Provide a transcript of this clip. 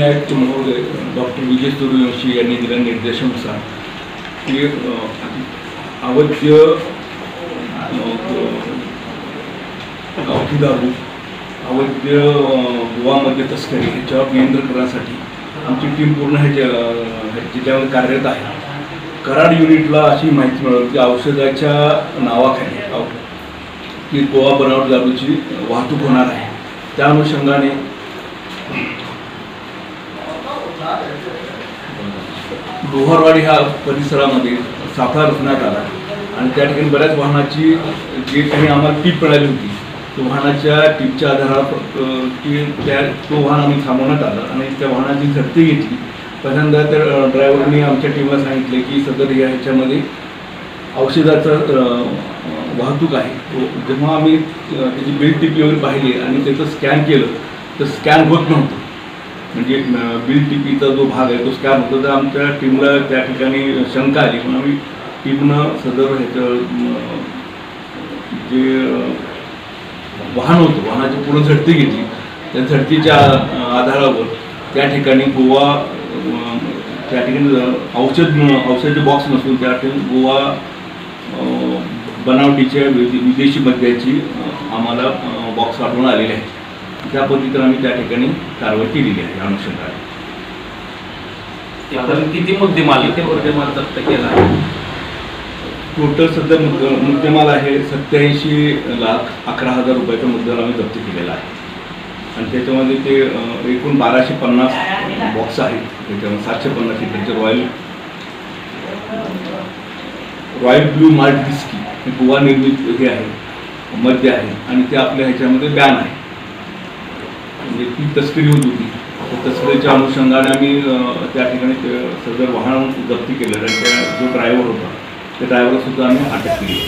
कारखाने महोदय डॉक्टर विजय सूर्यवंशी यांनी दिल्या निर्देशानुसार की अवध्य गावठीदारू गावठी दारू अवैध गोवामध्ये तस्करी ह्याच्यावर नियंत्रण करण्यासाठी आमची टीम पूर्ण ह्याच्या ह्या- जिल्ह्यामध्ये कार्यरत आहे. कराड युनिटला अशी माहिती मिळाली की औषधाच्या नावाखाली की गोवा बनावट दारूची वाहतूक होणार आहे. त्या अनुषंगाने लोहारवाडी ह्या परिसरामध्ये सापळा रचण्यात आला. आणि त्या ठिकाणी बऱ्याच वाहनाची जे काही आम्हाला टीप मिळाली होती तो वाहनाच्या टीपच्या आधारावर अ, त्या तो वाहन आम्ही थांबवण्यात आलं आणि त्या वाहनाची झडती घेतली. पहिल्यांदा त्या ड्रायव्हरने आमच्या टीमला सांगितले की सदर या ह्याच्यामध्ये औषधाचं वाहतूक आहे. जेव्हा आम्ही त्याची बिल टिपी वगैरे पाहिली आणि त्याचं स्कॅन केलं तर स्कॅन होत नव्हतं. म्हणजे बिल टिपीचा जो भाग आहे तो स्कॅम होतो तर आमच्या टीमला त्या ठिकाणी शंका आली. म्हणून आम्ही टीमनं सदर ह्याचं जे वाहन होतं वाहनाची पूर्ण झडती घेतली. त्या झडतीच्या आधारावर त्या ठिकाणी गोवा त्या ठिकाणी औषध औषधी बॉक्स नसून त्या ठिकाणी गोवा बनावटीच्या विदेशी मद्याची आम्हाला बॉक्स पाठवून आलेले आहेत त्या पद्धतीनं आम्ही त्या ठिकाणी कारवाई केलेली आहे या अनुषंगाने किती मुद्देमाल किती मुद्देमाल जप्त केला आहे? टोटल सध्या मुद्द मुद्देमाल आहे सत्याऐंशी लाख अकरा हजार रुपयाचा मुद्देमाल आम्ही जप्त केलेला आहे. आणि त्याच्यामध्ये ते एकूण बाराशे पन्नास बॉक्स आहेत. त्याच्यामध्ये सातशे पन्नास लिटरचे royal royal blue malt whisky हे गोवा निर्मित हे आहे मद्य आहे. आणि ते आपल्या ह्याच्यामध्ये बॅन आहे. म्हणजे ती तस्करी होत होती त्या तस्करीच्या अनुषंगाने आम्ही त्या ठिकाणी सदर वाहन जप्ती केलं आणि त्या जो ड्रायव्हर होता त्या ड्रायव्हरसुद्धा आम्ही अटक केली.